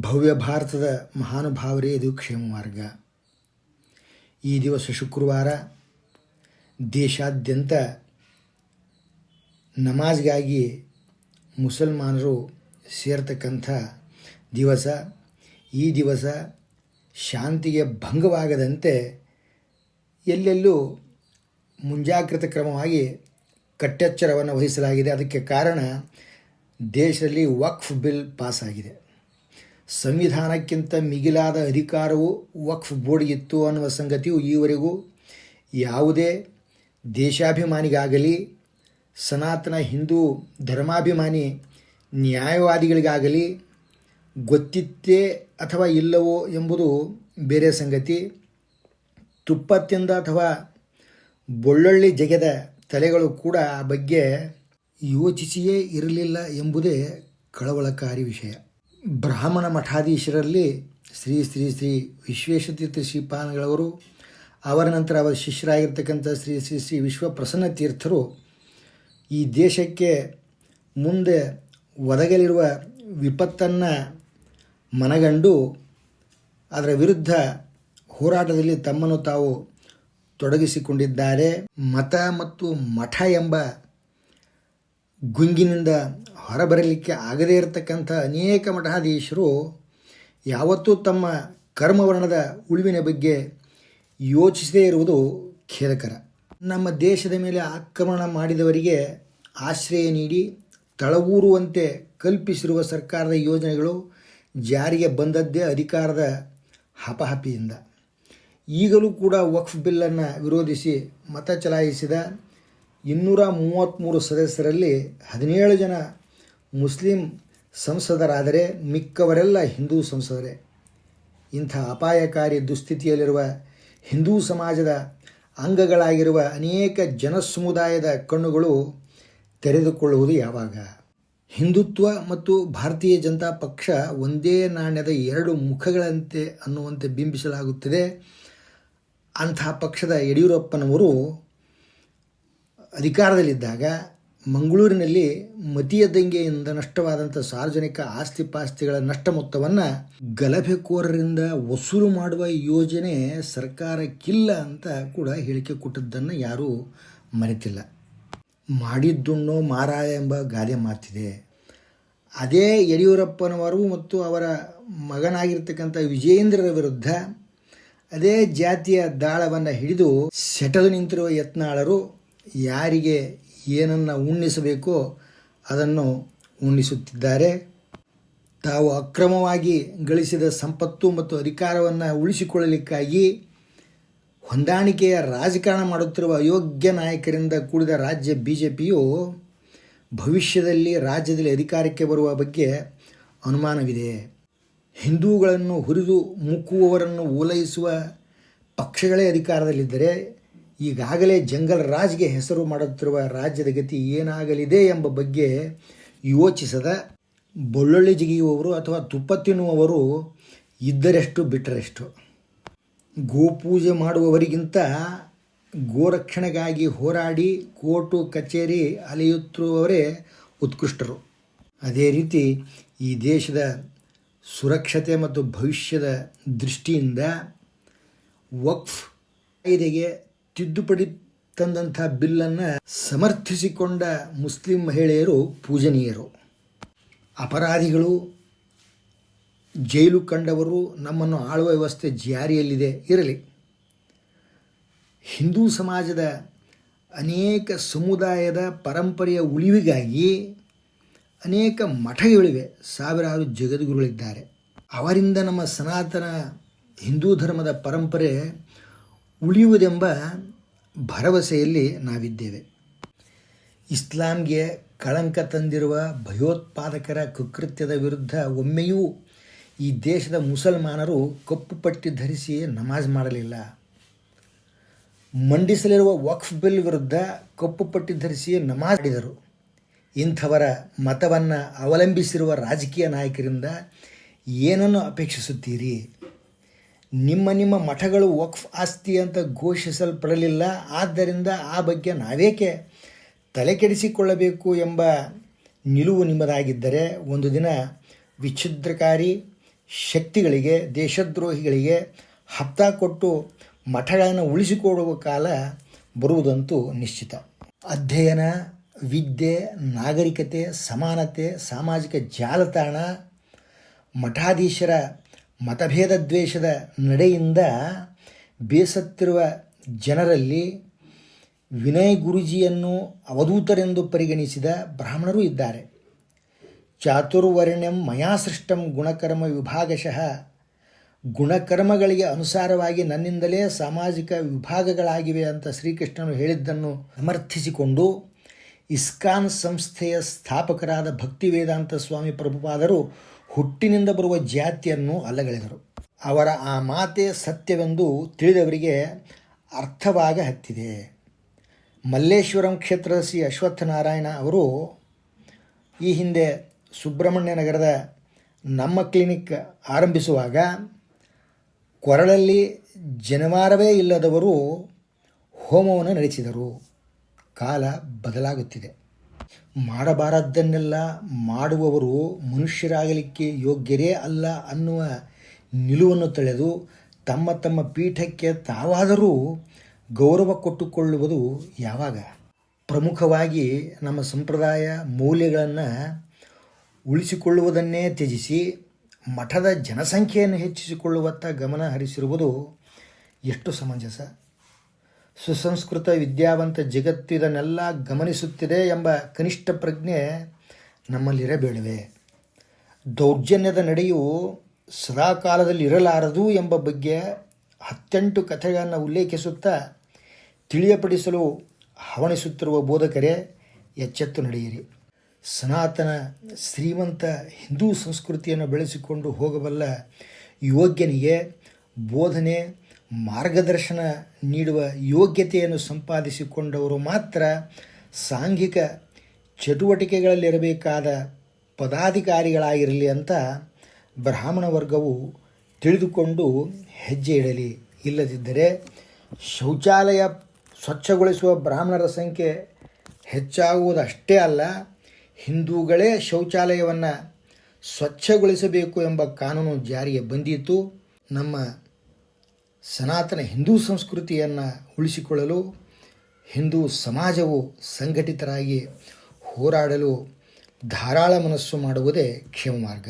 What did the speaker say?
ಭವ್ಯ ಭಾರತದ ಮಹಾನುಭಾವರೇ ಇದು ಕ್ಷೇಮ ಮಾರ್ಗ. ಈ ದಿವಸ ಶುಕ್ರವಾರ ದೇಶಾದ್ಯಂತ ನಮಾಜ್ಗಾಗಿ ಮುಸಲ್ಮಾನರು ಸೇರ್ತಕ್ಕಂಥ ದಿವಸ. ಈ ದಿವಸ ಶಾಂತಿಗೆ ಭಂಗವಾಗದಂತೆ ಎಲ್ಲೆಲ್ಲೂ ಮುಂಜಾಗ್ರತಾ ಕ್ರಮವಾಗಿ ಕಟ್ಟೆಚ್ಚರವನ್ನು ವಹಿಸಲಾಗಿದೆ. ಅದಕ್ಕೆ ಕಾರಣ ದೇಶದಲ್ಲಿ ವಕ್ಫ್ ಬಿಲ್ ಪಾಸಾಗಿದೆ. ಸಂವಿಧಾನಕ್ಕಿಂತ ಮಿಗಿಲಾದ ಅಧಿಕಾರವು ವಕ್ಫ್ ಬೋರ್ಡ್ಗಿತ್ತು ಅನ್ನುವ ಸಂಗತಿಯು ಈವರೆಗೂ ಯಾವುದೇ ದೇಶಾಭಿಮಾನಿಗಾಗಲಿ, ಸನಾತನ ಹಿಂದೂ ಧರ್ಮಾಭಿಮಾನಿ ನ್ಯಾಯವಾದಿಗಳಿಗಾಗಲಿ ಗೊತ್ತಿತ್ತೇ ಅಥವಾ ಇಲ್ಲವೋ ಎಂಬುದು ಬೇರೆ ಸಂಗತಿ. ತುಪ್ಪತ್ತಿಂದ ಅಥವಾ ಬೊಳ್ಳೊಳ್ಳಿ ಜಗೆದ ತಲೆಗಳು ಕೂಡ ಆ ಬಗ್ಗೆ ಯೋಚಿಸಿಯೇ ಇರಲಿಲ್ಲ ಎಂಬುದೇ ಕಳವಳಕಾರಿ ವಿಷಯ. ಬ್ರಾಹ್ಮಣ ಮಠಾಧೀಶರಲ್ಲಿ ಶ್ರೀ ಶ್ರೀ ಶ್ರೀ ವಿಶ್ವೇಶತೀರ್ಥ ಶ್ರೀಪಾನಗಳವರು ಅವರ ನಂತರ ಅವರ ಶಿಷ್ಯರಾಗಿರ್ತಕ್ಕಂಥ ಶ್ರೀ ಶ್ರೀ ಶ್ರೀ ವಿಶ್ವಪ್ರಸನ್ನ ತೀರ್ಥರು ಈ ದೇಶಕ್ಕೆ ಮುಂದೆ ಒದಗಲಿರುವ ವಿಪತ್ತನ್ನು ಮನಗಂಡು ಅದರ ವಿರುದ್ಧ ಹೋರಾಟದಲ್ಲಿ ತಮ್ಮನ್ನು ತಾವು ತೊಡಗಿಸಿಕೊಂಡಿದ್ದಾರೆ. ಮತ ಮತ್ತು ಮಠ ಎಂಬ ಗುಂಗಿನಿಂದ ಹೊರಬರಲಿಕ್ಕೆ ಆಗದೇ ಇರತಕ್ಕಂಥ ಅನೇಕ ಮಠಾಧೀಶರು ಯಾವತ್ತೂ ತಮ್ಮ ಕರ್ಮವರ್ಣದ ಉಳಿವಿನ ಬಗ್ಗೆ ಯೋಚಿಸದೇ ಇರುವುದು ಖೇದಕರ. ನಮ್ಮ ದೇಶದ ಮೇಲೆ ಆಕ್ರಮಣ ಮಾಡಿದವರಿಗೆ ಆಶ್ರಯ ನೀಡಿ ತಳವೂರುವಂತೆ ಕಲ್ಪಿಸಿರುವ ಸರ್ಕಾರದ ಯೋಜನೆಗಳು ಜಾರಿಗೆ ಬಂದದ್ದೇ ಅಧಿಕಾರದ ಹಪಹಪಿಯಿಂದ ಈಗಲೂ ಕೂಡ ವಕ್ಫ್ ಬಿಲ್ಲನ್ನು ವಿರೋಧಿಸಿ ಮತ ಚಲಾಯಿಸಿದ ಇನ್ನೂರ ಮೂವತ್ತ್ಮೂರು ಸದಸ್ಯರಲ್ಲಿ ಹದಿನೇಳು ಜನ ಮುಸ್ಲಿಂ ಸಂಸದರಾದರೆ ಮಿಕ್ಕವರೆಲ್ಲ ಹಿಂದೂ ಸಂಸದರೇ. ಇಂಥ ಅಪಾಯಕಾರಿ ದುಸ್ಥಿತಿಯಲ್ಲಿರುವ ಹಿಂದೂ ಸಮಾಜದ ಅಂಗಗಳಾಗಿರುವ ಅನೇಕ ಜನಸಮುದಾಯದ ಕಣ್ಣುಗಳು ತೆರೆದುಕೊಳ್ಳುವುದು ಯಾವಾಗ? ಹಿಂದುತ್ವ ಮತ್ತು ಭಾರತೀಯ ಜನತಾ ಪಕ್ಷ ಒಂದೇ ನಾಣ್ಯದ ಎರಡು ಮುಖಗಳಂತೆ ಅನ್ನುವಂತೆ ಬಿಂಬಿಸಲಾಗುತ್ತಿದೆ. ಅಂಥ ಪಕ್ಷದ ಯಡಿಯೂರಪ್ಪನವರು ಅಧಿಕಾರದಲ್ಲಿದ್ದಾಗ ಮಂಗಳೂರಿನಲ್ಲಿ ಮತೀಯ ದಂಗೆಯಿಂದ ನಷ್ಟವಾದಂಥ ಸಾರ್ವಜನಿಕ ಆಸ್ತಿ ಪಾಸ್ತಿಗಳ ನಷ್ಟ ಮೊತ್ತವನ್ನು ಗಲಭೆಕೋರರಿಂದ ವಸೂಲು ಮಾಡುವ ಯೋಜನೆ ಸರ್ಕಾರಕ್ಕಿಲ್ಲ ಅಂತ ಕೂಡ ಹೇಳಿಕೆ ಕೊಟ್ಟದ್ದನ್ನು ಯಾರೂ ಮರೆತಿಲ್ಲ. ಮಾಡಿದ್ದುಣ್ಣೋ ಮಾರಾಯ ಎಂಬ ಗಾದೆ ಮಾತಿದೆ. ಅದೇ ಯಡಿಯೂರಪ್ಪನವರು ಮತ್ತು ಅವರ ಮಗನಾಗಿರ್ತಕ್ಕಂಥ ವಿಜಯೇಂದ್ರರ ವಿರುದ್ಧ ಅದೇ ಜಾತಿಯ ದಾಳವನ್ನು ಹಿಡಿದು ಸೆಟದು ನಿಂತಿರುವ ಯತ್ನಾಳರು ಯಾರಿಗೆ ಏನನ್ನು ಉಣ್ಣಿಸಬೇಕೋ ಅದನ್ನು ಉಣ್ಣಿಸುತ್ತಿದ್ದಾರೆ. ತಾವು ಅಕ್ರಮವಾಗಿ ಗಳಿಸಿದ ಸಂಪತ್ತು ಮತ್ತು ಅಧಿಕಾರವನ್ನು ಉಳಿಸಿಕೊಳ್ಳಲಿಕ್ಕಾಗಿ ಹೊಂದಾಣಿಕೆಯ ರಾಜಕಾರಣ ಮಾಡುತ್ತಿರುವ ಅಯೋಗ್ಯ ನಾಯಕರಿಂದ ಕೂಡಿದ ರಾಜ್ಯ ಬಿ ಜೆ ಪಿಯು ಭವಿಷ್ಯದಲ್ಲಿ ರಾಜ್ಯದಲ್ಲಿ ಅಧಿಕಾರಕ್ಕೆ ಬರುವ ಬಗ್ಗೆ ಅನುಮಾನವಿದೆ. ಹಿಂದೂಗಳನ್ನು ಹುರಿದು ಮುಕ್ಕುವವರನ್ನು ಓಲೈಸುವ ಪಕ್ಷಗಳೇ ಅಧಿಕಾರದಲ್ಲಿದ್ದರೆ ಈಗಾಗಲೇ ಜಂಗಲ್ ರಾಜ್ಗೆ ಹೆಸರು ಮಾಡುತ್ತಿರುವ ರಾಜ್ಯದ ಗತಿ ಏನಾಗಲಿದೆ ಎಂಬ ಬಗ್ಗೆ ಯೋಚಿಸದ ಬೊಳ್ಳೊಳ್ಳಿ ಜಿಗಿಯುವವರು ಅಥವಾ ತುಪ್ಪ ತಿನ್ನುವವರು ಇದ್ದರೆಷ್ಟು ಬಿಟ್ಟರೆಷ್ಟು. ಗೋಪೂಜೆ ಮಾಡುವವರಿಗಿಂತ ಗೋರಕ್ಷಣೆಗಾಗಿ ಹೋರಾಡಿ ಕೋರ್ಟು, ಕಚೇರಿ ಅಲೆಯುತ್ತಿರುವವರೇ ಉತ್ಕೃಷ್ಟರು. ಅದೇ ರೀತಿ ಈ ದೇಶದ ಸುರಕ್ಷತೆ ಮತ್ತು ಭವಿಷ್ಯದ ದೃಷ್ಟಿಯಿಂದ ವಕ್ಫ್ ಕಾಯ್ದೆಗೆ ತಿದ್ದುಪಡಿ ತಂದಂಥ ಬಿಲ್ಲನ್ನು ಸಮರ್ಥಿಸಿಕೊಂಡ ಮುಸ್ಲಿಂ ಮಹಿಳೆಯರು ಪೂಜನೀಯರು. ಅಪರಾಧಿಗಳು ಜೈಲು ಕಂಡವರು ನಮ್ಮನ್ನು ಆಳುವ ವ್ಯವಸ್ಥೆ ಜಾರಿಯಲ್ಲಿದೆ, ಇರಲಿ. ಹಿಂದೂ ಸಮಾಜದ ಅನೇಕ ಸಮುದಾಯದ ಪರಂಪರೆಯ ಉಳಿವಿಗಾಗಿ ಅನೇಕ ಮಠಗಳಿವೆ, ಸಾವಿರಾರು ಜಗದ್ಗುರುಗಳಿದ್ದಾರೆ. ಅವರಿಂದ ನಮ್ಮ ಸನಾತನ ಹಿಂದೂ ಧರ್ಮದ ಪರಂಪರೆ ಉಳಿಯುವುದೆಂಬ ಭರವಸೆಯಲ್ಲಿ ನಾವಿದ್ದೇವೆ. ಇಸ್ಲಾಂಗೆ ಕಳಂಕ ತಂದಿರುವ ಭಯೋತ್ಪಾದಕರ ಕುಕೃತ್ಯದ ವಿರುದ್ಧ ಒಮ್ಮೆಯೂ ಈ ದೇಶದ ಮುಸಲ್ಮಾನರು ಕಪ್ಪು ಪಟ್ಟಿ ಧರಿಸಿ ನಮಾಜ್ ಮಾಡಲಿಲ್ಲ. ಮಂಡಿಸಲಿರುವ ವಕ್ಫ್ ಬಿಲ್ ವಿರುದ್ಧ ಕಪ್ಪು ಪಟ್ಟಿ ಧರಿಸಿ ನಮಾಜ್ ಮಾಡಿದರು. ಇಂಥವರ ಮತವನ್ನು ಅವಲಂಬಿಸಿರುವ ರಾಜಕೀಯ ನಾಯಕರಿಂದ ಏನನ್ನು ಅಪೇಕ್ಷಿಸುತ್ತೀರಿ? ನಿಮ್ಮ ನಿಮ್ಮ ಮಠಗಳು ವಕ್ಫ್ ಆಸ್ತಿ ಅಂತ ಘೋಷಿಸಲ್ಪಡಲಿಲ್ಲ. ಆದ್ದರಿಂದ ಆ ಬಗ್ಗೆ ನಾವೇಕೆ ತಲೆ ಕೆಡಿಸಿಕೊಳ್ಳಬೇಕು ಎಂಬ ನಿಲುವು ನಿಮ್ಮದಾಗಿದ್ದರೆ ಒಂದು ದಿನ ವಿಚ್ಛಿದ್ರಕಾರಿ ಶಕ್ತಿಗಳಿಗೆ, ದೇಶದ್ರೋಹಿಗಳಿಗೆ ಹಪ್ತ ಕೊಟ್ಟು ಮಠಗಳನ್ನು ಉಳಿಸಿಕೊಡುವ ಕಾಲ ಬರುವುದಂತೂ ನಿಶ್ಚಿತ. ಅಧ್ಯಯನ, ವಿದ್ಯೆ, ನಾಗರಿಕತೆ, ಸಮಾನತೆ, ಸಾಮಾಜಿಕ ಜಾಲತಾಣ, ಮಠಾಧೀಶರ ಮತಭೇದ ದ್ವೇಷದ ನಡೆಯಿಂದ ಬೇಸತ್ತಿರುವ ಜನರಲ್ಲಿ ವಿನಯ್ ಗುರುಜಿಯನ್ನು ಅವಧೂತರೆಂದು ಪರಿಗಣಿಸಿದ ಬ್ರಾಹ್ಮಣರು ಇದ್ದಾರೆ. ಚಾತುರ್ವರ್ಣ್ಯಂ ಮಯಾ ಸೃಷ್ಟಂ ಗುಣಕರ್ಮ ವಿಭಾಗಶಃ. ಗುಣಕರ್ಮಗಳಿಗೆ ಅನುಸಾರವಾಗಿ ನನ್ನಿಂದಲೇ ಸಾಮಾಜಿಕ ವಿಭಾಗಗಳಾಗಿವೆ ಅಂತ ಶ್ರೀಕೃಷ್ಣನು ಹೇಳಿದ್ದನ್ನು ಸಮರ್ಥಿಸಿಕೊಂಡು ಇಸ್ಕಾನ್ ಸಂಸ್ಥೆಯ ಸ್ಥಾಪಕರಾದ ಭಕ್ತಿ ವೇದಾಂತ ಸ್ವಾಮಿ ಪ್ರಭುಪಾದರು ಹುಟ್ಟಿನಿಂದ ಬರುವ ಜಾತಿಯನ್ನು ಅಲ್ಲಗಳೆದರು. ಅವರ ಆ ಮಾತೆ ಸತ್ಯವೆಂದು ತಿಳಿದವರಿಗೆ ಅರ್ಥವಾಗ ಹತ್ತಿದೆ. ಮಲ್ಲೇಶ್ವರಂ ಕ್ಷೇತ್ರದ ಶ್ರೀ ಅಶ್ವತ್ಥನಾರಾಯಣ ಅವರು ಈ ಹಿಂದೆ ಸುಬ್ರಹ್ಮಣ್ಯ ನಗರದ ನಮ್ಮ ಕ್ಲಿನಿಕ್ ಆರಂಭಿಸುವಾಗ ಕೊರಳಲ್ಲಿ ಜನವಾರವೇ ಇಲ್ಲದವರು ಹೋಮವನ್ನು ನಡೆಸಿದರು. ಕಾಲ ಬದಲಾಗುತ್ತಿದೆ. ಮಾಡಬಾರದ್ದನ್ನೆಲ್ಲ ಮಾಡುವವರು ಮನುಷ್ಯರಾಗಲಿಕ್ಕೆ ಯೋಗ್ಯರೇ ಅಲ್ಲ ಅನ್ನುವ ನಿಲುವನ್ನು ತಳೆದು ತಮ್ಮ ತಮ್ಮ ಪೀಠಕ್ಕೆ ತಾವಾದರೂ ಗೌರವ ಕೊಟ್ಟುಕೊಳ್ಳುವುದು ಯಾವಾಗ? ಪ್ರಮುಖವಾಗಿ ನಮ್ಮ ಸಂಪ್ರದಾಯ ಮೌಲ್ಯಗಳನ್ನು ಉಳಿಸಿಕೊಳ್ಳುವುದನ್ನೇ ತ್ಯಜಿಸಿ ಮಠದ ಜನಸಂಖ್ಯೆಯನ್ನು ಹೆಚ್ಚಿಸಿಕೊಳ್ಳುವತ್ತ ಗಮನ ಹರಿಸಿರುವುದು ಎಷ್ಟು ಸಮಂಜಸ? ಸುಸಂಸ್ಕೃತ ವಿದ್ಯಾವಂತ ಜಗತ್ತು ಇದನ್ನೆಲ್ಲ ಗಮನಿಸುತ್ತಿದೆ ಎಂಬ ಕನಿಷ್ಠ ಪ್ರಜ್ಞೆ ನಮ್ಮಲ್ಲಿರಬೇಡವೆ. ದೌರ್ಜನ್ಯದ ನಡೆಯು ಸದಾಕಾಲದಲ್ಲಿ ಇರಲಾರದು ಎಂಬ ಬಗ್ಗೆ ಹತ್ತೆಂಟು ಕಥೆಗಳನ್ನು ಉಲ್ಲೇಖಿಸುತ್ತಾ ತಿಳಿಯಪಡಿಸಲು ಹವಣಿಸುತ್ತಿರುವ ಬೋಧಕರೇ, ಎಚ್ಚೆತ್ತು ನಡೆಯಿರಿ. ಸನಾತನ ಶ್ರೀಮಂತ ಹಿಂದೂ ಸಂಸ್ಕೃತಿಯನ್ನು ಬೆಳೆಸಿಕೊಂಡು ಹೋಗಬಲ್ಲ ಯೋಗ್ಯನಿಗೆ ಬೋಧನೆ ಮಾರ್ಗದರ್ಶನ ನೀಡುವ ಯೋಗ್ಯತೆಯನ್ನು ಸಂಪಾದಿಸಿಕೊಂಡವರು ಮಾತ್ರ ಸಾಂಘಿಕ ಚಟುವಟಿಕೆಗಳಲ್ಲಿರಬೇಕಾದ ಪದಾಧಿಕಾರಿಗಳಾಗಿರಲಿ ಅಂತ ಬ್ರಾಹ್ಮಣ ವರ್ಗವು ತಿಳಿದುಕೊಂಡು ಹೆಜ್ಜೆ ಇಡಲಿ. ಇಲ್ಲದಿದ್ದರೆ ಶೌಚಾಲಯ ಸ್ವಚ್ಛಗೊಳಿಸುವ ಬ್ರಾಹ್ಮಣರ ಸಂಖ್ಯೆ ಹೆಚ್ಚಾಗುವುದಷ್ಟೇ ಅಲ್ಲ, ಹಿಂದೂಗಳೇ ಶೌಚಾಲಯವನ್ನು ಸ್ವಚ್ಛಗೊಳಿಸಬೇಕು ಎಂಬ ಕಾನೂನು ಜಾರಿಗೆ ಬಂದಿತ್ತು. ನಮ್ಮ ಸನಾತನ ಹಿಂದೂ ಸಂಸ್ಕೃತಿಯನ್ನು ಉಳಿಸಿಕೊಳ್ಳಲು ಹಿಂದೂ ಸಮಾಜವು ಸಂಘಟಿತರಾಗಿ ಹೋರಾಡಲು ಧಾರಾಳ ಮನಸ್ಸು ಮಾಡುವುದೇ ಕ್ಷೇಮ ಮಾರ್ಗ